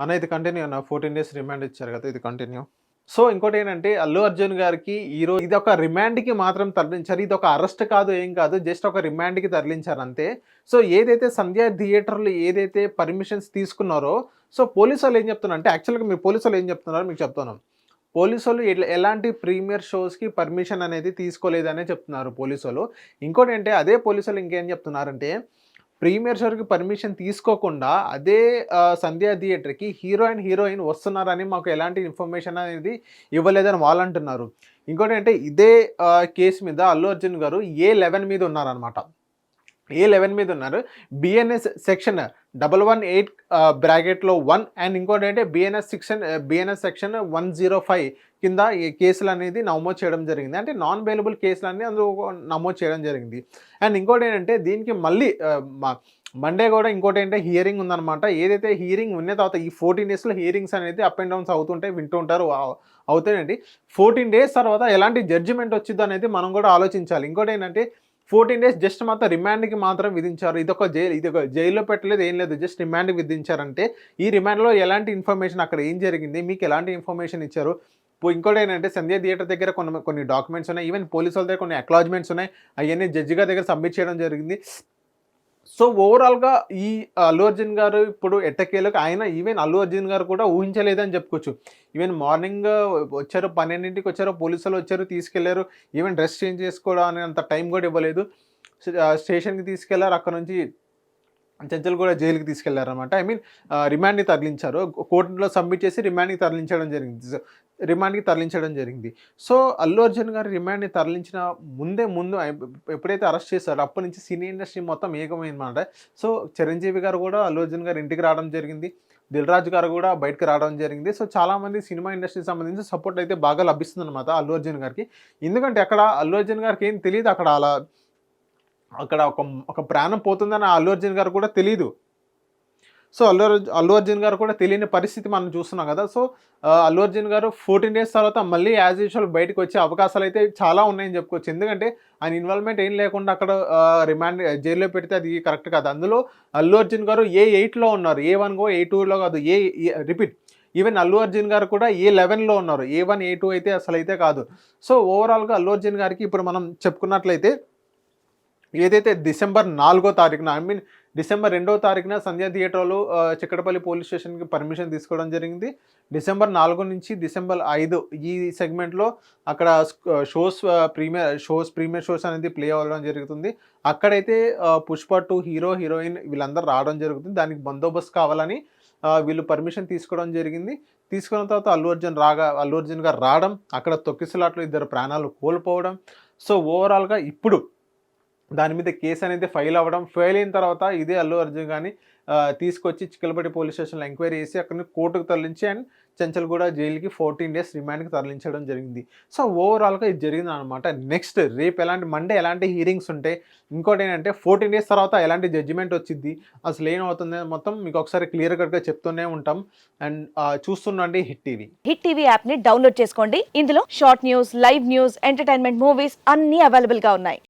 అన్న ఇది కంటిన్యూ అన్న ఫోర్టీన్ డేస్ రిమాండ్ ఇచ్చారు కదా ఇది కంటిన్యూ సో ఇంకోటి ఏంటంటే అల్లు అర్జున్ గారికి ఈరోజు ఇది ఒక రిమాండ్కి మాత్రం తరలించారు ఇది ఒక అరెస్ట్ కాదు ఏం కాదు జస్ట్ ఒక రిమాండ్కి తరలించారు అంతే. సో ఏదైతే సంధ్యా థియేటర్లు ఏదైతే పర్మిషన్స్ తీసుకున్నారో సో పోలీసు వాళ్ళు ఏం చెప్తున్నారు అంటే యాక్చువల్గా మీ పోలీసు వాళ్ళు ఏం చెప్తున్నారో మీకు చెప్తున్నాం పోలీసు వాళ్ళు ఎలాంటి ప్రీమియర్ షోస్కి పర్మిషన్ అనేది తీసుకోలేదనే చెప్తున్నారు పోలీసు వాళ్ళు. ఇంకోటి అంటే అదే పోలీసు వాళ్ళు ఇంకేం చెప్తున్నారంటే ప్రీమియర్ షోకి పర్మిషన్ తీసుకోకుండా అదే సంధ్యా థియేటర్కి హీరో అండ్ హీరోయిన్ వస్తున్నారని మాకు ఎలాంటి ఇన్ఫర్మేషన్ అనేది ఇవ్వలేదని వాళ్ళు అంటున్నారు. ఇంకోటి అంటే ఇదే కేసు మీద అల్లు అర్జున్ గారు ఏ లెవెన్ మీద ఉన్నారనమాట ఏ లెవెన్ మీద ఉన్నారు. BNS section double one eight బ్రాకెట్లో వన్ అండ్ ఇంకోటి అంటే BNS section BNS section one zero five కింద ఈ కేసులు అనేది నమోదు చేయడం జరిగింది. అంటే నాన్ బెయిలబుల్ కేసులు అన్ని అందులో నమోదు చేయడం జరిగింది. అండ్ ఇంకోటి ఏంటంటే దీనికి మళ్ళీ మండే కూడా ఇంకోటి ఏంటంటే హియరింగ్ ఉందన్నమాట. ఏదైతే హియరింగ్ ఉన్న తర్వాత ఈ ఫోర్టీన్ డేస్లో హియరింగ్స్ అనేది అప్ అండ్ డౌన్స్ అవుతుంటాయి వింటూ ఉంటారు అవుతాయండి ఫోర్టీన్ డేస్ తర్వాత ఎలాంటి జడ్జిమెంట్ వచ్చిందో అనేది మనం కూడా ఆలోచించాలి. ఇంకోటి ఏంటంటే ఫోర్టీన్ డేస్ జస్ట్ మాత్రం రిమాండ్కి మాత్రం విధించారు. ఇది ఒక జైలు ఇది ఒక జైల్లో పెట్టలేదు ఏం లేదు. జస్ట్ రిమాండ్కి విధించారంటే ఈ రిమాండ్లో ఎలాంటి ఇన్ఫర్మేషన్ అక్కడ ఏం జరిగింది? మీకు ఎలాంటి ఇన్ఫర్మేషన్ ఇచ్చారు? ఇంకోటి ఏంటంటే సంధ్య థియేటర్ దగ్గర కొన్ని కొన్ని డాక్యుమెంట్స్ ఉన్నాయి. ఈవెన్ పోలీసు వాళ్ళ దగ్గర కొన్ని అక్లాజ్మెంట్స్ ఉన్నాయి. అవన్నీ జడ్జి గారి దగ్గర సబ్మిట్ చేయడం జరిగింది. సో ఓవరాల్గా ఈ అల్లు అర్జున్ గారు ఇప్పుడు ఎట్టకేలకు ఆయన ఈవెన్ అల్లు అర్జున్ గారు కూడా ఊహించలేదని చెప్పుకోవచ్చు. ఈవెన్ మార్నింగ్ వచ్చారు పన్నెండింటికి వచ్చారు పోలీసులు వచ్చారు తీసుకెళ్ళారు. ఈవెన్ డ్రెస్ చేంజ్ చేసుకోవడానికి అంత టైం కూడా ఇవ్వలేదు. స్టేషన్కి తీసుకెళ్ళారు. అక్కడ నుంచి చెంచల్ కూడా జైలుకి తీసుకెళ్ళారు అనమాట ఐ మీన్ రిమాండ్ని తరలించారు. కోర్టులో సబ్మిట్ చేసి రిమాండ్కి తరలించడం జరిగింది. రిమాండ్కి తరలించడం జరిగింది. సో అల్లు అర్జున్ గారు రిమాండ్ని తరలించిన ముందే ముందు ఎప్పుడైతే అరెస్ట్ చేశారో అప్పటి నుంచి సినీ ఇండస్ట్రీ మొత్తం ఏకమైందన్నమాట. సో చిరంజీవి గారు కూడా అల్లు అర్జున్ గారు ఇంటికి రావడం జరిగింది. దిల్ రాజు గారు కూడా బయటకు రావడం జరిగింది. సో చాలామంది సినిమా ఇండస్ట్రీకి సంబంధించి సపోర్ట్ అయితే బాగా లభిస్తుంది అనమాట అల్లు అర్జున్ గారికి. ఎందుకంటే అక్కడ అల్లు అర్జున్ గారికి ఏం తెలియదు అక్కడ అలా అక్కడ ఒక ఒక ప్రాణం పోతుందని ఆ అల్లు అర్జున్ గారు కూడా తెలియదు సో అల్లు అల్లు అర్జున్ గారు కూడా తెలియని పరిస్థితి మనం చూస్తున్నాం కదా. సో అల్లు అర్జున్ గారు ఫోర్టీన్ డేస్ తర్వాత మళ్ళీ యాజ్ యూజువల్ బయటకు వచ్చే అవకాశాలు అయితే చాలా ఉన్నాయని చెప్పుకోవచ్చు. ఎందుకంటే ఆయన ఇన్వాల్వ్మెంట్ ఏం లేకుండా అక్కడ రిమాండ్ జైల్లో పెడితే అది కరెక్ట్ కాదు. అందులో అల్లు అర్జున్ గారు ఏ ఎయిట్లో ఉన్నారు? ఏ వన్ గో ఏ టూలో కాదు ఏ రిపీట్ ఈవెన్ అల్లు అర్జున్ గారు కూడా ఏ లెవెన్లో ఉన్నారు? ఏ వన్ ఏ టూ అయితే అసలు అయితే కాదు. సో ఓవరాల్గా అల్లు అర్జున్ గారికి ఇప్పుడు మనం చెప్పుకున్నట్లయితే ఏదైతే డిసెంబర్ నాలుగో తారీఖున ఐ మీన్ డిసెంబర్ రెండో తారీఖున సంధ్యా థియేటర్లో చిక్కడపల్లి పోలీస్ స్టేషన్కి పర్మిషన్ తీసుకోవడం జరిగింది. డిసెంబర్ నాలుగు నుంచి డిసెంబర్ ఐదు ఈ సెగ్మెంట్లో అక్కడ shows premiere shows premiere shows అనేది ప్లే అవ్వడం జరుగుతుంది. అక్కడైతే పుష్ప టూ హీరో హీరోయిన్ వీళ్ళందరూ రావడం జరుగుతుంది. దానికి బందోబస్తు కావాలని వీళ్ళు పర్మిషన్ తీసుకోవడం జరిగింది. తీసుకున్న తర్వాత అల్లు అర్జున్ రాగా అల్లు అర్జున్ గారు రావడం అక్కడ తొక్కిసలాట్లో ఇద్దరు ప్రాణాలు కోల్పోవడం. సో ఓవరాల్గా ఇప్పుడు దాని మీద కేసు అనేది ఫైల్ అవ్వడం ఫైల్ అయిన తర్వాత ఇదే అల్లు అర్జున్ కానీ తీసుకొచ్చి చిక్కలపట్టి పోలీస్ స్టేషన్లో ఎంక్వైరీ చేసి అక్కడిని కోర్టుకు తరలించి అండ్ చెంచల్గూడ జైలుకి ఫోర్టీన్ డేస్ రిమాండ్కి తరలించడం జరిగింది. సో ఓవరాల్గా ఇది జరిగింది అనమాట నెక్స్ట్ రేపు ఎలాంటి మండే ఎలాంటి హీరింగ్స్ ఉంటాయి ఇంకోటి ఏంటంటే ఫోర్టీన్ డేస్ తర్వాత ఎలాంటి జడ్జిమెంట్ వచ్చింది అసలు ఏమవుతుంది మొత్తం మీకు ఒకసారి క్లియర్ కట్గా చెప్తూనే ఉంటాం. అండ్ చూస్తుండండి హిట్ టీవీ. హిట్ టీవీ యాప్ని డౌన్లోడ్ చేసుకోండి. ఇందులో short news live news entertainment movies అన్నీ అవైలబుల్గా ఉన్నాయి.